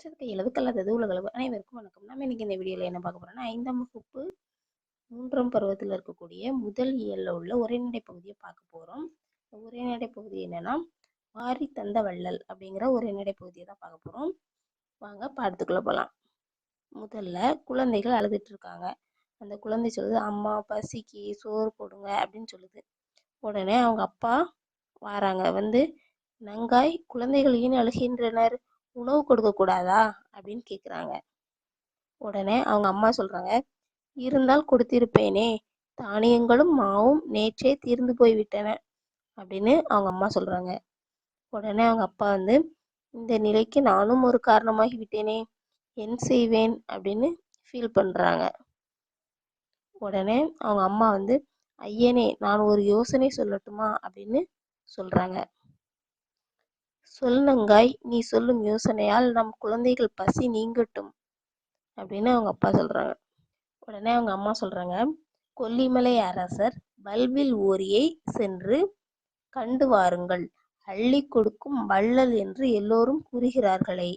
கற்றதுக்கு எழுது உலகளவு அனைவருக்கும் வணக்கம். நம்ம இன்னைக்கு இந்த வீடியோவில் என்ன பார்க்க போறோம்னா ஐந்தாம் வகுப்பு மூன்றாம் பருவத்தில் இருக்கக்கூடிய முதல் இயல்ல உள்ள உரைநடை பகுதியை பார்க்க போறோம். உரைநடை பகுதி என்னன்னா வாரி தந்த வள்ளல் அப்படிங்கிற உரைநடை பகுதியை தான் பார்க்க போறோம். வாங்க பாடத்துக்குள்ள போகலாம் முதல்ல குழந்தைகள் அழுதுட்டு இருக்காங்க. அந்த குழந்தை சொல்லுது அம்மா பசிக்கு சோறு போடுங்க அப்படின்னு சொல்லுது. உடனே அவங்க அப்பா வராங்க. வந்து நங்காய் குழந்தைகள் ஏன் அழுகின்றனர்? உணவு கொடுக்க கூடாதா அப்படின்னு கேட்குறாங்க உடனே அவங்க அம்மா சொல்றாங்க இருந்தால் கொடுத்திருப்பேனே தானியங்களும் மாவும் நேற்றே தீர்ந்து போய்விட்டன அப்படின்னு அவங்க அம்மா சொல்றாங்க. உடனே அவங்க அப்பா வந்து இந்த நிலைக்கு நானும் ஒரு காரணமாகி விட்டேனே என் செய்வேன் அப்படின்னு ஃபீல் பண்றாங்க. உடனே அவங்க அம்மா வந்து ஐயனே நான் ஒரு யோசனை சொல்லட்டுமா? அப்படின்னு சொல்றாங்க. சொல்லுங்காய் நீ சொல்லும் யோசனையால் நம் குழந்தைகள் பசி நீங்கட்டும். அப்படின்னு அவங்க அப்பா சொல்றாங்க. உடனே அவங்க அம்மா சொல்றாங்க கொல்லிமலை அரசர் வல்வில் ஓரியை சென்று கண்டு வாருங்கள். அள்ளி கொடுக்கும் வள்ளல் என்று எல்லோரும் கூறுகிறார்களே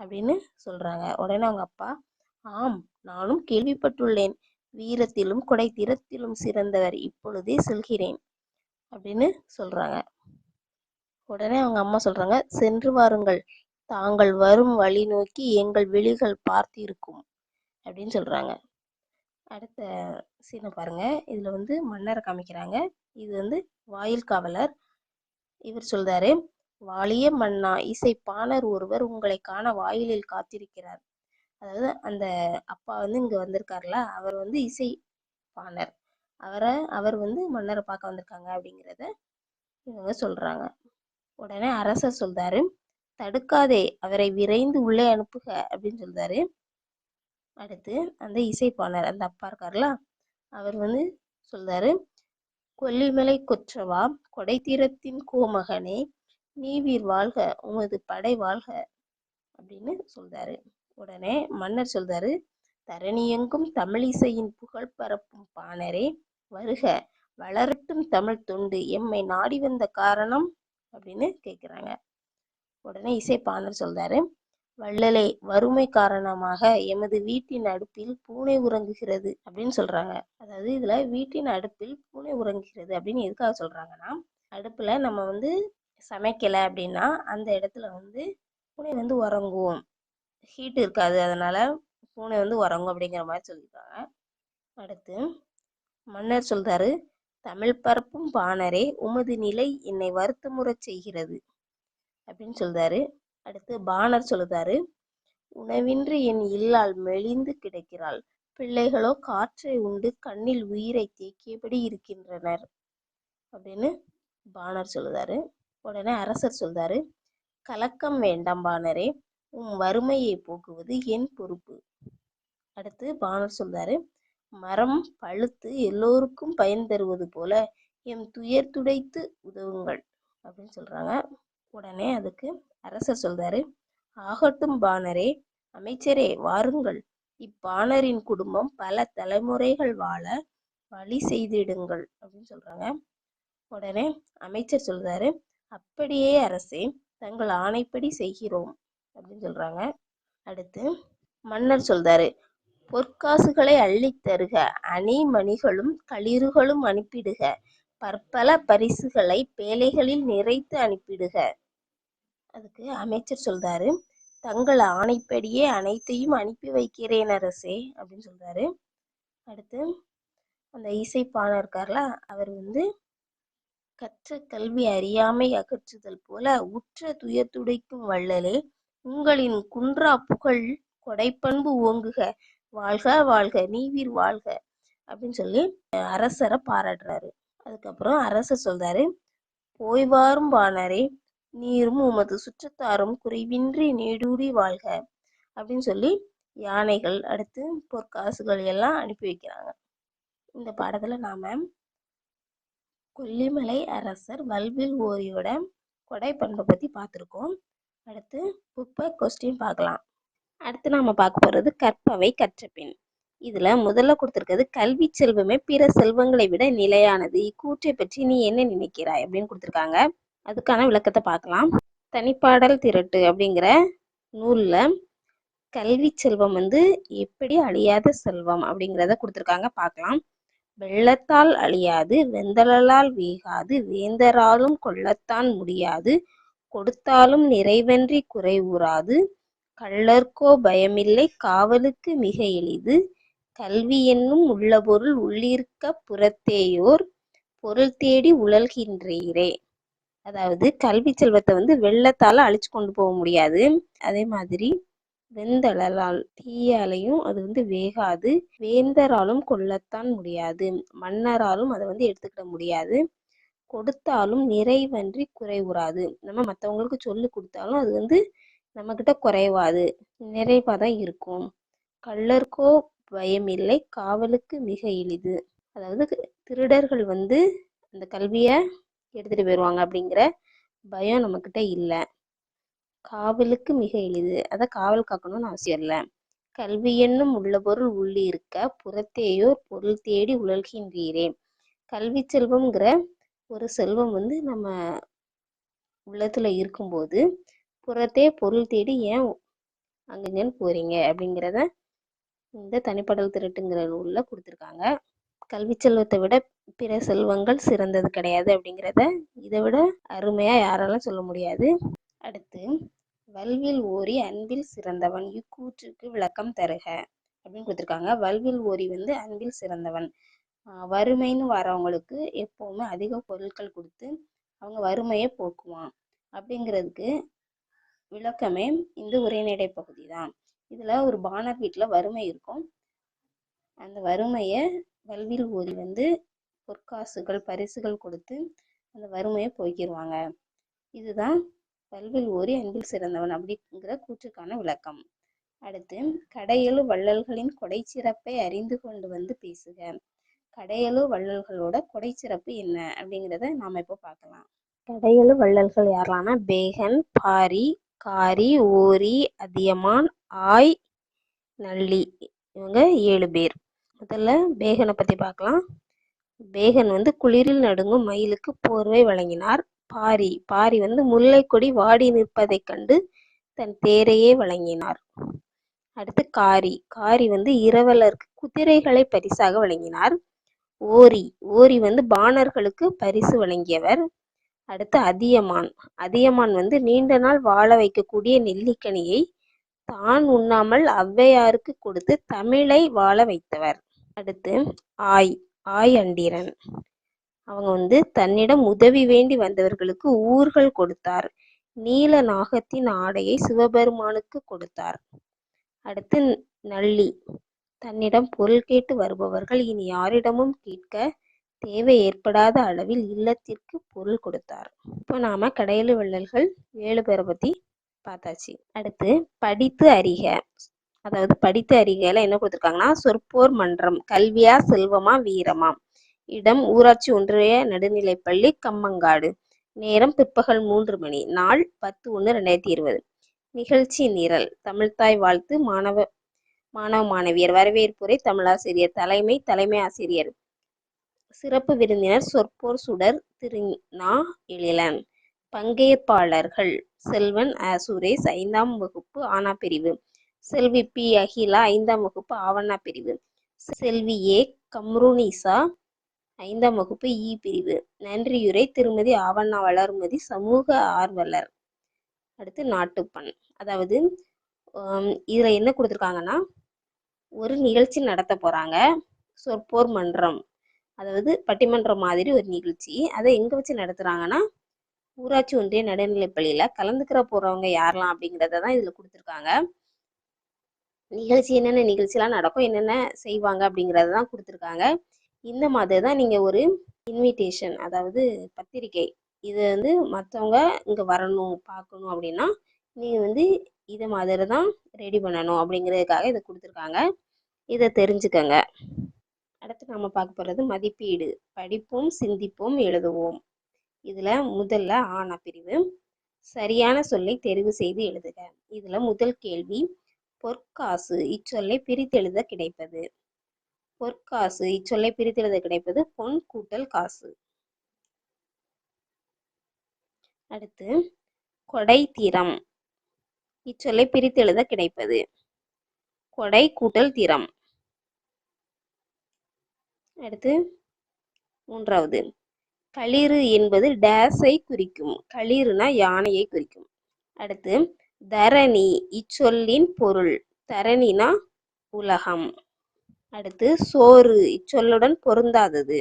அப்படின்னு சொல்றாங்க. உடனே அவங்க அப்பா ஆம் நானும் கேள்விப்பட்டுள்ளேன். வீரத்திலும் கொடை திறத்திலும் சிறந்தவர் இப்பொழுதே செல்கிறேன் அப்படின்னு சொல்றாங்க. உடனே அவங்க அம்மா சொல்றாங்க சென்று வாருங்கள். தாங்கள் வரும் வழி நோக்கி எங்கள் விழிகள் பார்த்திருக்கும். அப்படின்னு சொல்றாங்க. அடுத்த சீனை பாருங்க. இதுல வந்து மன்னரை காமிக்கிறாங்க. இது வந்து வாயில் காவலர். இவர் சொல்றாரு வாலிய மன்னா இசை பாணர் ஒருவர் உங்களை காண வாயிலில் காத்திருக்கிறார். அதாவது அந்த அப்பா வந்து இங்க வந்திருக்காருல அவர் வந்து இசை பாணர். அவரை அவர் வந்து மன்னரை பார்க்க வந்திருக்காங்க அப்படிங்கிறத இவங்க சொல்றாங்க. உடனே அரசர் சொல்றாரு தடுக்காதே அவரை விரைந்து உள்ளே அனுப்புக அப்படின்னு சொல்றாரு. அடுத்து அந்த இசைப்பாளர் அந்த அப்பா இருக்கார்ல அவர் வந்து சொல்றாரு கொல்லிமலை கொற்றவா கொடைத்தீரத்தின் கோமகனே நீவீர் வாழ்க உமது படை வாழ்க அப்படின்னு சொல்றாரு. உடனே மன்னர் சொல்றாரு தரணியெங்கும் தமிழிசையின் புகழ் பரப்பும் பாணரே வருக வளரட்டும் தமிழ் தொண்டு எம்மை நாடி வந்த காரணம் அப்படின்னு கேட்குறாங்க உடனே இசைப்பாணர் சொல்றாரு வள்ளலை வறுமை காரணமாக எமது வீட்டின் அடுப்பில் பூனை உறங்குகிறது அப்படின்னு சொல்றாங்க. அதாவது இதுல வீட்டின் அடுப்பில் பூனை உறங்குகிறது அப்படின்னு எதுக்காக சொல்றாங்கன்னா அடுப்புல நம்ம வந்து சமைக்கல அப்படின்னா அந்த இடத்துல வந்து பூனை வந்து உறங்கும். ஹீட் இருக்காது அதனால பூனை வந்து உறங்கும் அப்படிங்கிற மாதிரி சொல்லியிருக்காங்க அடுத்து மன்னர் சொல்றாரு தமிழ் பரப்பும் பாணரே உமது நிலை என்னை வருத்தமுறச் செய்கிறது. அப்படின்னு சொல்றாரு. அடுத்து பாணர் சொல்லுதாரு உணவின்றி என் இல்லால் மெலிந்து கிடக்கிறாள். பிள்ளைகளோ காற்றை உண்டு கண்ணில் உயிரை தேக்கியபடி இருக்கின்றனர். அப்படின்னு பாணர் சொல்லுதாரு உடனே அரசர் சொல்றாரு. கலக்கம் வேண்டாம் பாணரே உம் வறுமையை போக்குவது என் பொறுப்பு. அடுத்து பாணர் சொல்றாரு. மரம் பழுத்து எல்லோருக்கும் பயன் தருவது போல எம் துயர் துடைத்து உதவுங்கள் அப்படின்னு சொல்றாங்க. உடனே அதுக்கு அரசர் சொல்றாரு ஆகட்டும் பாணரே அமைச்சரே வாருங்கள். இப்பாணரின் குடும்பம் பல தலைமுறைகள் வாழ வழி செய்திடுங்கள் அப்படின்னு சொல்றாங்க. உடனே அமைச்சர் சொல்றாரு அப்படியே அரசே தங்கள் ஆணைப்படி செய்கிறோம் அப்படின்னு சொல்றாங்க. அடுத்து மன்னர் சொல்றாரு பொற்காசுகளை அள்ளித் தருக அணி மணிகளும் களிறுகளும் அனுப்பிடுக பற்பல பரிசுகளை பேழைகளில் நிறைத்து அனுப்பிடுக. அதுக்கு அமைச்சர் சொல்றாரு தங்கள் ஆணைப்படியே அனைத்தையும் அனுப்பி வைக்கிறேன் அரசே அப்படின்னு சொல்றாரு. அடுத்து அந்த இசைப்பாணர் இருக்கார்ல அவர் வந்து கற்ற கல்வி அறியாமை அகற்றுதல் போல உற்ற துயர் துடைக்கும் வள்ளலே உங்களின் குன்றா புகழ் கொடைப்பண்பு ஓங்குக வாழ்க வாழ்க நீவீர் வாழ்க அப்படின்னு சொல்லி அரசரை பாராட்டுறாரு. அதுக்கப்புறம் அரசர் சொல்றாரு போய்வாரும் பாணரே நீரும் உமது சுற்றத்தாரும் குறைவின்றி நீடூடி வாழ்க அப்படின்னு சொல்லி யானைகள் அடுத்து பொற்காசுகள் எல்லாம் அனுப்பி வைக்கிறாங்க. இந்த பாடத்துல நாம கொல்லிமலை அரசர் வல்வில் ஓரியோட கொடை பண்பை பத்தி பார்த்துருக்கோம். அடுத்து குப்பை கொஸ்டின் பார்க்கலாம். அடுத்து நாம பார்க்க போறது கற்பவை கற்றபின். இதுல முதல்ல கொடுத்துருக்கிறது கல்வி செல்வமே பிற செல்வங்களை விட நிலையானது. இக்கூற்றை பற்றி நீ என்ன நினைக்கிறாய்? அப்படின்னு கொடுத்துருக்காங்க. அதுக்கான விளக்கத்தை பார்க்கலாம். தனிப்பாடல் திரட்டு அப்படிங்கிற நூலில் கல்வி செல்வம் வந்து எப்படி அழியாத செல்வம்? அப்படிங்கிறத கொடுத்துருக்காங்க. பார்க்கலாம். வெள்ளத்தால் அழியாது வெந்தலால் வீகாது வேந்தராலும் கொள்ளத்தான் முடியாது கொடுத்தாலும் நிறைவன்றி ஊறாது கள்ளர்க்கோ பயமில்லை காவலுக்கு மிக எளிது. கல்வி என்னும் உள்ள பொருள் உள்ளிருக்க புறத்தேயோர் பொருள் தேடி உழல்கின்றீரே. அதாவது கல்வி செல்வத்தை வந்து வெள்ளத்தால அழிச்சு கொண்டு போக முடியாது. அதே மாதிரி வெந்தளலால் தீயாலையும் அது வந்து வேகாது. வேந்தராலும் கொல்லத்தான் முடியாது. மன்னராலும் அதை வந்து எடுத்துக்கிட முடியாது. கொடுத்தாலும் நிறைவன்றி குறைவுறாது நம்ம மற்றவங்களுக்கு சொல்லி கொடுத்தாலும் அது வந்து நம்மக்கிட்ட குறைவாது. நிறைவாக தான் இருக்கும். கள்ளர்க்கோ பயமில்லை காவலுக்கு மிக எளிது. அதாவது திருடர்கள் வந்து அந்த கல்வியை எடுத்துகிட்டு போயிடுவாங்க அப்படிங்கிற பயம் நம்மக்கிட்ட இல்லை. காவலுக்கு மிக எளிது. அதை காவல் காக்கணும்னு அவசியம் இல்லை. கல்வி என்னும் உள்ள பொருள் உள்ளி இருக்க புறத்தேயோர் பொருள் தேடி உழல்கின்றீரே. கல்வி செல்வம்ங்கிற ஒரு செல்வம் வந்து நம்ம உள்ளத்துல இருக்கும்போது புறத்தே பொருள் தேடி ஏன் அங்கங்கன்னு போறீங்க? அப்படிங்கிறத இந்த தனிப்படல் திருட்டுங்கிற நூலில் கொடுத்துருக்காங்க. கல்வி செல்வத்தை விட பிற செல்வங்கள் சிறந்தது கிடையாது அப்படிங்கிறத இதை விட அருமையாக யாராலும் சொல்ல முடியாது. அடுத்து வல்வில் ஓரி அன்பில் சிறந்தவன் இக்கூற்றுக்கு விளக்கம் தருக அப்படின்னு கொடுத்துருக்காங்க. வல்வில் ஓரி வந்து அன்பில் சிறந்தவன். வறுமைன்னு வரவங்களுக்கு எப்போவுமே அதிக பொருட்கள் கொடுத்து அவங்க வறுமையை போக்குவான் அப்படிங்கிறதுக்கு விளக்கமே இந்த உரைநடை பகுதி தான் இதில் ஒரு பானர் வீட்டில் வறுமை இருக்கும். அந்த வறுமையை வல்வில் ஓரி வந்து பொற்காசுகள் பரிசுகள் கொடுத்து அந்த வறுமையை போய்க்கிடுவாங்க இதுதான் வல்வில் ஓரி அன்பில் சிறந்தவன் அப்படிங்கிற கூற்றுக்கான விளக்கம். அடுத்து கடையெழு வள்ளல்களின் கொடை சிறப்பை அறிந்து கொண்டு வந்து பேசுக. கடையெழு வள்ளல்களோட கொடை சிறப்பு என்ன அப்படிங்கிறத நாம் இப்போ பார்க்கலாம். கடையெழு வள்ளல்கள் யாரெல்லாம்னா பேகன் பாரி காரி ஓரி அதியமான் ஆய் நல்லி. இவங்க ஏழு பேர். முதல்ல பேகனை பற்றி பார்க்கலாம் பேகன் வந்து குளிரில் நடுங்கும் மயிலுக்கு போர்வை வழங்கினார். பாரி பாரி வந்து முல்லை கொடி வாடி நிற்பதைக் கண்டு தன் தேரையே வழங்கினார். அடுத்து காரி காரி வந்து இரவலருக்கு குதிரைகளை பரிசாக வழங்கினார். ஓரி ஓரி வந்து பாணர்களுக்கு பரிசு வழங்கியவர். அடுத்து அதியமான். அதியமான் வந்து நீண்ட நாள் வாழ வைக்கக்கூடிய நெல்லிக்கனியை தான் உண்ணாமல் ஔவையாருக்கு கொடுத்து தமிழை வாழ வைத்தவர். அடுத்து ஆய் ஆய் அண்டிரன். அவங்க வந்து தன்னிடம் உதவி வேண்டி வந்தவர்களுக்கு ஊர்கள் கொடுத்தார். நீல நாகத்தின் ஆடையை சிவபெருமானுக்கு கொடுத்தார். அடுத்து நள்ளி. தன்னிடம் பொருள் கேட்டு வருபவர்கள் இனி யாரிடமும் கேட்க தேவை ஏற்படாத அளவில் இல்லத்திற்கு பொருள் கொடுத்தார். இப்போ நாம கடையெழு வள்ளல்கள் ஏழு பேரை பத்தி பார்த்தாச்சு. அடுத்து படித்து அறிக. அதாவது படித்து அறிகையில என்ன கொடுத்துருக்காங்கன்னா சொற்போர் மன்றம் கல்வியா செல்வமா வீரமா. இடம் ஊராட்சி ஒன்றிய நடுநிலைப்பள்ளி கம்மங்காடு. நேரம் பிற்பகல் மூன்று மணி நாள் பத்து ஒன்று ரெண்டாயிரத்தி இருபது. நிகழ்ச்சி நிரல் தமிழ்தாய் வாழ்த்து மாணவ மாணவ மாணவியர் வரவேற்புரை தமிழாசிரியர் தலைமை தலைமை ஆசிரியர். சிறப்பு விருந்தினர் சொற்போர் சுடர் திரு நா எழிலன். பங்கேற்பாளர்கள் செல்வன் அ சுரேஷ் ஐந்தாம் வகுப்பு ஆனா பிரிவு. செல்வி பி அகிலா ஐந்தாம் வகுப்பு ஆவணா பிரிவு. செல்வி ஏ கம்ருனிசா ஐந்தாம் வகுப்பு இ பிரிவு. நன்றியுரை திருமதி ஆவண்ணா வளர்மதி சமூக ஆர்வலர். அடுத்து நாட்டுப்பண். அதாவது இதில் என்ன கொடுத்துருக்காங்கன்னா ஒரு நிகழ்ச்சி நடத்த போகிறாங்க சொற்போர் மன்றம். அதாவது பட்டிமன்றம் மாதிரி ஒரு நிகழ்ச்சி. அதை எங்கே வச்சு நடத்துகிறாங்கன்னா ஊராட்சி ஒன்றிய நடுநிலைப்பள்ளியில் கலந்துக்கிற போகிறவங்க யாரெல்லாம் அப்படிங்கிறத தான் இதில் கொடுத்துருக்காங்க. நிகழ்ச்சி என்னென்ன நிகழ்ச்சிலாம் நடக்கும் என்னென்ன செய்வாங்க அப்படிங்கிறத தான் கொடுத்துருக்காங்க. இந்த மாதிரி தான் நீங்கள் ஒரு இன்விடேஷன் அதாவது பத்திரிக்கை இது வந்து மற்றவங்க இங்கே வரணும் பார்க்கணும் அப்படின்னா நீங்கள் வந்து இதை மாதிரி தான் ரெடி பண்ணணும் அப்படிங்கிறதுக்காக இதை கொடுத்துருக்காங்க. இதை தெரிஞ்சுக்கங்க. அடுத்து நம்ம பார்க்க போகிறது மதிப்பீடு. படிப்போம் சிந்திப்போம் எழுதுவோம். இதில் முதல்ல ஆனா பிரிவு. சரியான சொல்லை தெரிவு செய்து எழுதுக. இதில் முதல் கேள்வி பொற்காசு இச்சொல்லை பிரித்தெழுத கிடைப்பது. பொற்காசு இச்சொல்லை பிரித்தெழுத கிடைப்பது பொன் கூட்டல் காசு. அடுத்து கொடைத்திறம் இச்சொல்லை பிரித்தெழுத கிடைப்பது. கொடை கூட்டல் திறம் அடுத்து மூன்றாவது. களிறு என்பது டேஸை குறிக்கும். களிறுனா யானையை குறிக்கும். அடுத்து தரணி இச்சொல்லின் பொருள். தரணினா உலகம். அடுத்து சோறு இச்சொல்லுடன் பொருந்தாதது.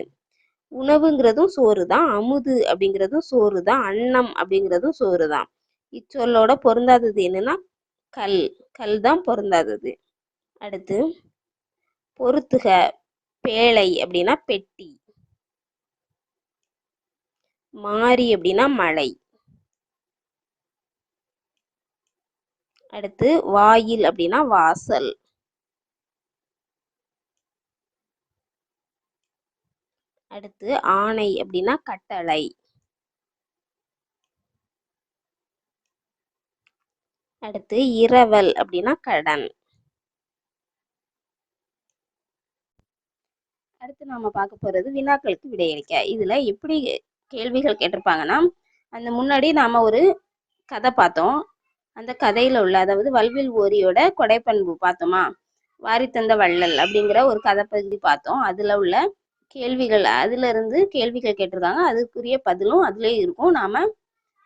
உணவுங்கிறதும் சோறு தான் அமுது அப்படிங்கிறதும் சோறு தான் அன்னம் அப்படிங்கிறதும் சோறு தான் இச்சொல்லோட பொருந்தாதது என்னன்னா கல். கல் தான் பொருந்தாதது. அடுத்து பொருத்துக பேழை அப்படின்னா பெட்டி. மாறி அப்படின்னா மழை. அடுத்து வாயில் அப்படின்னா வாசல். அடுத்து ஆணை அப்படின்னா கட்டளை. அடுத்து இரவல் அப்படின்னா கடன். அடுத்து நாம பார்க்க போறது வினாக்களுக்கு விடையளிக்க. இதுல எப்படி கேள்விகள் கேட்டிருப்பாங்கன்னா அந்த முன்னாடி நாம ஒரு கதை பார்த்தோம். அந்த கதையில உள்ள அதாவது வல்வில் ஓரியோட கொடைப்பண்பு பார்த்தோமா? வாரித்தந்த வள்ளல் அப்படிங்கிற ஒரு கதை பகுதி பார்த்தோம். அதுல உள்ள கேள்விகள் அதுல இருந்து கேள்விகள் கேட்டிருக்காங்க. அதுக்குரிய பதிலும் அதிலே இருக்கும். நாம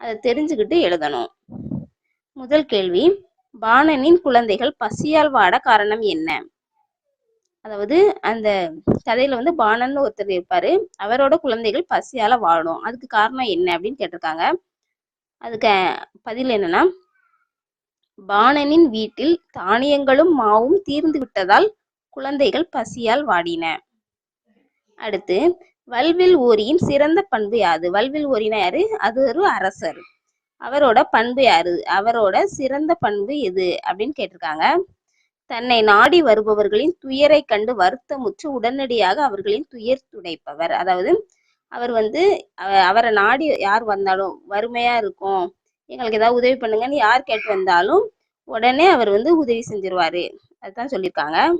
அதை தெரிஞ்சுக்கிட்டு எழுதணும். முதல் கேள்வி பாணனின் குழந்தைகள் பசியால் வாட காரணம் என்ன? அதாவது அந்த கதையில வந்து பானன்னு ஒருத்தர் இருப்பாரு. அவரோட குழந்தைகள் பசியால வாடும் அதுக்கு காரணம் என்ன அப்படின்னு கேட்டிருக்காங்க. அதுக்கு பதில் என்னன்னா பாணனின் வீட்டில் தானியங்களும் மாவும் தீர்ந்து விட்டதால் குழந்தைகள் பசியால் வாடின. அடுத்து வல்வில் ஓரியின் சிறந்த பண்பு யாது? வல்வில் ஓரினா யாரு? அது ஒரு அரசர். அவரோட பண்பு யாரு? அவரோட சிறந்த பண்பு எது? அப்படின்னு கேட்டிருக்காங்க. தன்னை நாடி வருபவர்களின் துயரை கண்டு வருத்தமுற்று உடனடியாக அவர்களின் துயர் துடைப்பவர். அதாவது அவர் வந்து அவ- அவரை நாடி யார் வந்தாலும் வறுமையா இருக்கும் எங்களுக்கு ஏதாவது உதவி பண்ணுங்கன்னு யார் கேட்டு வந்தாலும் உடனே அவர் வந்து உதவி செஞ்சிருவாரு. அதுதான் சொல்லியிருக்காங்க.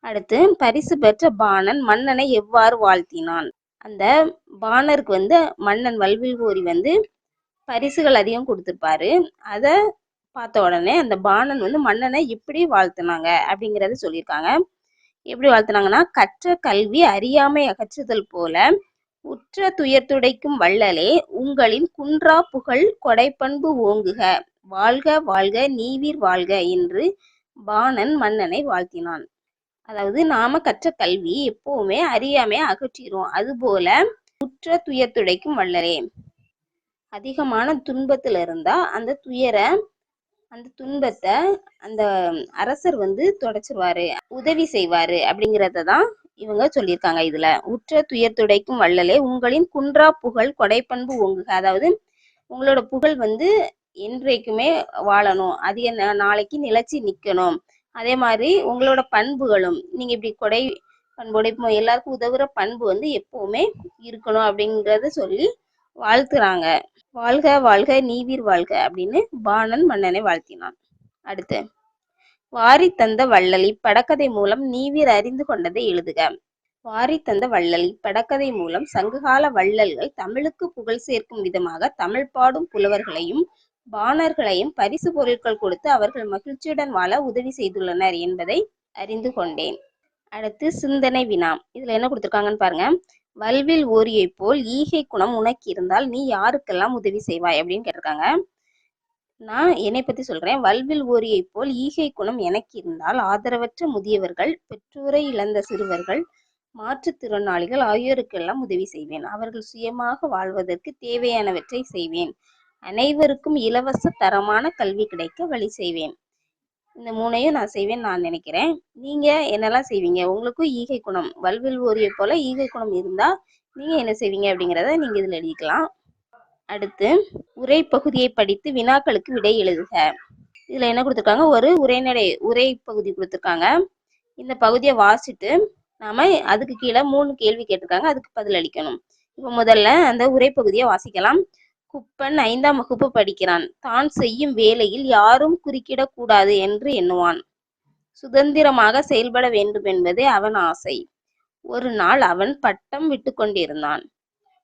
அடுத்து பரிசு பெற்ற பாணன் மன்னனை எவ்வாறு வாழ்த்தினான்? அந்த பாணருக்கு வந்து மன்னன் வல்வில் கோரி வந்து பரிசுகள் அதிகம் கொடுத்துருப்பாரு. அதை பார்த்த உடனே அந்த பாணன் வந்து மன்னனை எப்படி வாழ்த்துனாங்க அப்படிங்கறத சொல்லியிருக்காங்க. எப்படி வாழ்த்துனாங்கன்னா கற்ற கல்வி அறியாமை அகற்றுதல் போல உற்ற துயர் துடைக்கும் வள்ளலே உங்களின் குன்றா புகழ் கொடைப்பண்பு ஓங்குக வாழ்க வாழ்க நீவீர் வாழ்க என்று பாணன் மன்னனை வாழ்த்தினான். அதாவது நாம கற்ற கல்வி எப்பவுமே அறியாமை அகற்றிடும் அதுபோல உற்ற துயர் துடைக்கும் வள்ளலே. அதிகமான துன்பத்துல இருந்தா அந்த துயரை அந்த துன்பத்தை அந்த அரசர் வந்து தொடச்சிருவாரு உதவி செய்வாரு அப்படிங்கிறத தான் இவங்க சொல்லியிருக்காங்க இதுல. உற்ற துயர் துடைக்கும் வள்ளலே உங்களின் குன்றா புகழ் கொடைப்பண்பு ஓங்குக. அதாவது உங்களோட புகழ் வந்து என்றைக்குமே வாழணும். அதிக நாளைக்கு நிலச்சி நிக்கணும். அதே மாதிரி உங்களோட பண்புகளும் நீங்க இப்படி கொடை பண்போட இப்போ எல்லாருக்கும் உதவுற பண்பு வந்து எப்பவுமே இருக்கணும் அப்படிங்கறத சொல்லி வாழ்த்துறாங்க. வாழ்க வாழ்க நீவீர் வாழ்க அப்படின்னு பாணன் மன்னனை வாழ்த்தினான். அடுத்து வாரி தந்த வள்ளலி படக்கதை மூலம் நீவீர் அறிந்து கொண்டதை எழுதுக. வாரி தந்த வள்ளலி படக்கதை மூலம் சங்ககால வள்ளல்கள் தமிழுக்கு புகழ் சேர்க்கும் விதமாக தமிழ் பாடும் புலவர்களையும் பாணர்களையும் பரிசு பொருட்கள் கொடுத்து அவர்கள் மகிழ்ச்சியுடன் வாழ உதவி செய்துள்ளனர் என்பதை அறிந்து கொண்டேன். அடுத்து சிந்தனை வினா இதுல என்ன கொடுத்துருக்காங்கன்னு பாருங்க. வல்வில் ஓரியைப் போல் ஈகை குணம் உனக்கு இருந்தால் நீ யாருக்கெல்லாம் உதவி செய்வாய்? அப்படின்னு கேட்டிருக்காங்க. நான் என்னை பத்தி சொல்றேன். வல்வில் ஓரியைப் போல் ஈகை குணம் எனக்கு இருந்தால் ஆதரவற்ற முதியவர்கள் பெற்றோரை இழந்த சிறுவர்கள் மாற்றுத்திறனாளிகள் ஆகியோருக்கெல்லாம் உதவி செய்வேன். அவர்கள் சுயமாக வாழ்வதற்கு தேவையானவற்றை செய்வேன். அனைவருக்கும் இலவச தரமான கல்வி கிடைக்க வழி செய்வேன். இந்த மூணையும் நான் செய்வேன் நான் நினைக்கிறேன். நீங்க என்னெல்லாம் செய்வீங்க? உங்களுக்கும் ஈகை குணம் வல்வில் ஓரிய போல ஈகை குணம் இருந்தா நீங்க என்ன செய்வீங்க அப்படிங்கிறத நீங்க இதுல எழுதிக்கலாம். அடுத்து உரை பகுதியை படித்து வினாக்களுக்கு விடை எழுதுக. இதுல என்ன கொடுத்துருக்காங்க? ஒரு உரைநடை உரை பகுதி கொடுத்துருக்காங்க. இந்த பகுதியை வாசிட்டு நாம அதுக்கு கீழே மூணு கேள்வி கேட்டிருக்காங்க. அதுக்கு பதில் அளிக்கணும். இப்போ முதல்ல அந்த உரை பகுதியை வாசிக்கலாம். குப்பன் ஐந்தாம் வகுப்பு படிக்கிறான். தான் செய்யும் வேலையில் யாரும் குறுக்கிடக் கூடாது என்று எண்ணுவான். சுதந்திரமாக செயல்பட வேண்டும் என்பதே அவன் ஆசை. ஒரு நாள் அவன் பட்டம் விட்டு கொண்டிருந்தான்.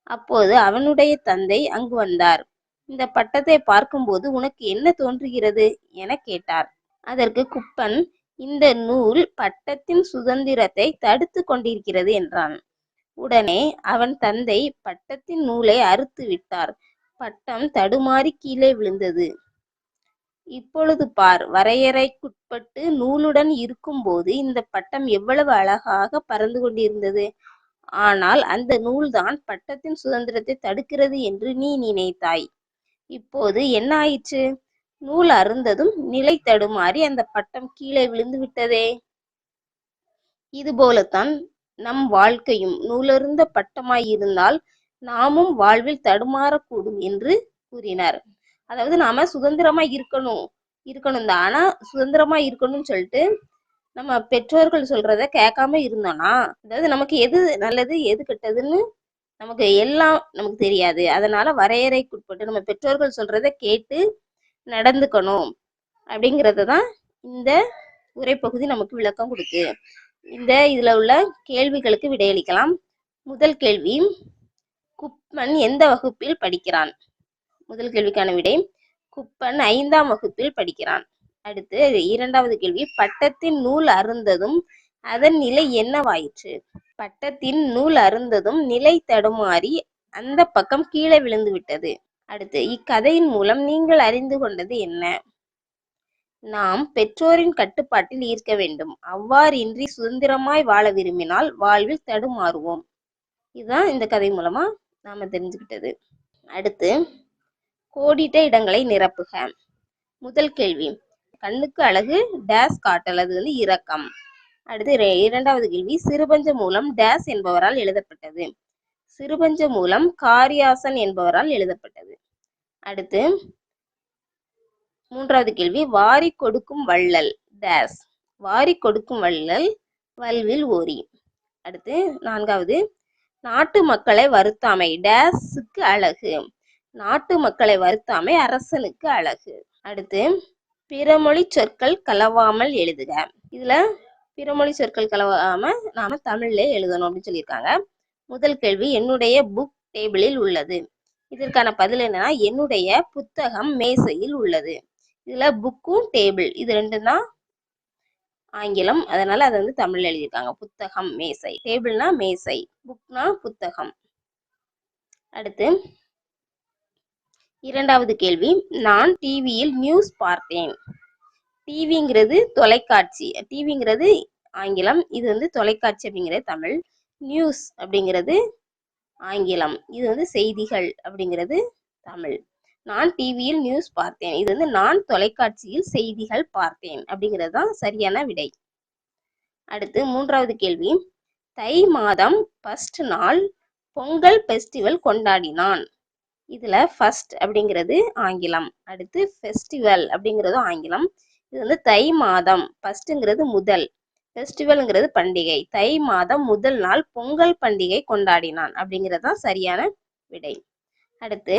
அப்போது அவனுடைய தந்தை அங்கு வந்தார். இந்த பட்டத்தை பார்க்கும்போது உனக்கு என்ன தோன்றுகிறது? என கேட்டார். அதற்கு குப்பன் இந்த நூல் பட்டத்தின் சுதந்திரத்தை தடுத்து கொண்டிருக்கிறது என்றான். உடனே அவன் தந்தை பட்டத்தின் நூலை அறுத்து விட்டார். பட்டம் தடுமாறி கீழே விழுந்தது. இப்பொழுது பார் வரையறைக்குட்பட்டு நூலுடன் இருக்கும்போது இந்த பட்டம் எவ்வளவு அழகாக பறந்து கொண்டிருந்தது. ஆனால் அந்த நூல்தான் பட்டத்தின் சுதந்திரத்தை தடுக்கிறது என்று நீ நினைத்தாய். இப்போது என்ன ஆயிற்று? நூல் அருந்ததும் நிலை தடுமாறி அந்த பட்டம் கீழே விழுந்து விட்டதே. இதுபோலத்தான் நம் வாழ்க்கையும் நூலருந்த பட்டமாயிருந்தால் நாமும் வாழ்வில் தடுமாறக்கூடும் என்று கூறினார். அதாவது நாம சுதந்திரமா இருக்கணும் இருக்கணும் தான். ஆனா சுதந்திரமா இருக்கணும்னு சொல்லிட்டு நம்ம பெற்றோர்கள் சொல்றத கேட்காம இருந்தோம்னா அதாவது நமக்கு எது நல்லது எது கெட்டதுன்னு நமக்கு எல்லாம் நமக்கு தெரியாது. அதனால வரையறைக்குட்பட்டு நம்ம பெற்றோர்கள் சொல்றத கேட்டு நடந்துக்கணும் அப்படிங்கிறத தான் இந்த உரைப்பகுதி நமக்கு விளக்கம் கொடுக்கு. இந்த இதுல உள்ள கேள்விகளுக்கு விடையளிக்கலாம். முதல் கேள்வி குப்பன் எந்த வகுப்பில் படிக்கிறான்? முதல் கேள்விக்கான விடை குப்பன் ஐந்தாம் வகுப்பில் படிக்கிறான். அடுத்து இரண்டாவது கேள்வி பட்டத்தின் நூல் அருந்ததும் அதன் நிலை என்னவாயிற்று? பட்டத்தின் நூல் அருந்ததும் நிலை தடுமாறி அந்த பக்கம் கீழே விழுந்து விட்டது. அடுத்து இக்கதையின் மூலம் நீங்கள் அறிந்து கொண்டது என்ன? நாம் பெற்றோரின் கட்டுப்பாட்டில் இருக்க வேண்டும். அவ்வாறின்றி சுதந்திரமாய் வாழ விரும்பினால் வாழ்வில் தடுமாறுவோம். இதுதான் இந்த கதை மூலமா? நாம தெரிஞ்சுக்கிட்டது. அடுத்து கோடிட்ட இடங்களை நிரப்புக. முதல் கேள்வி கண்ணுக்கு அழகு டேஸ் காட்டல் அது வந்து இரக்கம். அடுத்து இரண்டாவது கேள்வி சிறுபஞ்ச மூலம் டேஸ் என்பவரால் எழுதப்பட்டது. சிறுபஞ்ச மூலம் காரியாசன் என்பவரால் எழுதப்பட்டது. அடுத்து மூன்றாவது கேள்வி வாரி கொடுக்கும் வள்ளல் டேஸ் வாரி கொடுக்கும் வள்ளல் வல்வில் ஓரி. அடுத்து நான்காவது நாட்டு மக்களை வருத்தாமை டேஸுக்கு அழகு. நாட்டு மக்களை வருத்தாமை அரசனுக்கு அழகு. அடுத்து பிறமொழி சொற்கள் கலவாமல் எழுதுக. இதுல பிறமொழி சொற்கள் கலவாம நாம தமிழ்ல எழுதணும் அப்படின்னு சொல்லியிருக்காங்க. முதல் கேள்வி என்னுடைய புக் டேபிளில் உள்ளது. இதற்கான பதில் என்னன்னா என்னுடைய புத்தகம் மேசையில் உள்ளது. இதுல புக்கும் டேபிள் இது ரெண்டும் தான் ஆங்கிலம். அதனால அதை வந்து தமிழ்ல எழுதியிருக்காங்க. புத்தகம் மேசை. டேபிள்னா மேசை. புக்னா புத்தகம். அடுத்து இரண்டாவது கேள்வி. நான் டிவியில் நியூஸ் பார்த்தேன். டிவிங்கிறது தொலைக்காட்சி. டிவிங்கிறது ஆங்கிலம். இது வந்து தொலைக்காட்சி அப்படிங்கிறது தமிழ். நியூஸ் அப்படிங்கிறது ஆங்கிலம். இது வந்து செய்திகள் அப்படிங்கிறது தமிழ். நான் டிவியில் நியூஸ் பார்த்தேன். இது வந்து நான் தொலைக்காட்சியில் செய்திகள் பார்த்தேன் அப்படிங்கிறது தான் சரியான விடை. அடுத்து மூன்றாவது கேள்வி. தை மாதம் ஃபர்ஸ்ட் நாள் பொங்கல் ஃபெஸ்டிவல் கொண்டாடினான். இதுல ஃபர்ஸ்ட் அப்படிங்கிறது ஆங்கிலம். அடுத்து ஃபெஸ்டிவல் அப்படிங்கிறதும் ஆங்கிலம். இது வந்து தை மாதம் ஃபர்ஸ்ட்ங்கிறது முதல். ஃபெஸ்டிவல்ங்கிறது பண்டிகை. தை மாதம் முதல் நாள் பொங்கல் பண்டிகை கொண்டாடினான் அப்படிங்கிறது தான் சரியான விடை. அடுத்து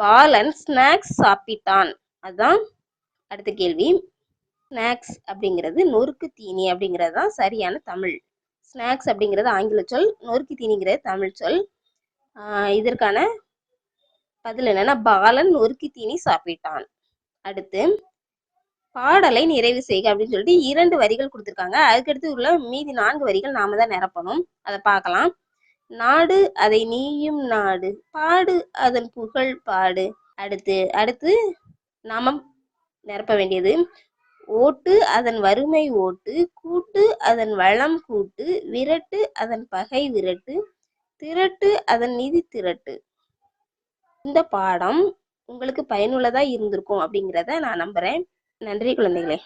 பாலன் ஸ்நாக்ஸ் சாப்பிட்டான். அதுதான் அடுத்த கேள்வி. ஸ்நாக்ஸ் அப்படிங்கிறது நொறுக்கு தீனி அப்படிங்கிறது தான் சரியான தமிழ். ஸ்நாக்ஸ் அப்படிங்கிறது ஆங்கில சொல் நொறுக்கு தீனிங்கிறது தமிழ் சொல். இதற்கான பதில் என்னன்னா பாலன் நொறுக்கு தீனி சாப்பிட்டான். அடுத்து பாடலை நிறைவு செய்க அப்படின்னு சொல்லிட்டு இரண்டு வரிகள் கொடுத்துருக்காங்க. அதுக்கடுத்து உள்ள மீதி நான்கு வரிகள் நாம தான் நிரப்பணும். அதை பார்க்கலாம். நாடு அதை நீயும் நாடு பாடு அதன் புகழ் பாடு. அடுத்து அடுத்து நாம நிரப்ப வேண்டியது. ஓட்டு அதன் வறுமை ஓட்டு கூட்டு அதன் வளம் கூட்டு விரட்டு அதன் பகை விரட்டு திரட்டு அதன் நிதி திரட்டு. இந்த பாடம் உங்களுக்கு பயனுள்ளதா இருந்திருக்கும் அப்படிங்கிறத நான் நம்புறேன். நன்றி குழந்தைகளே.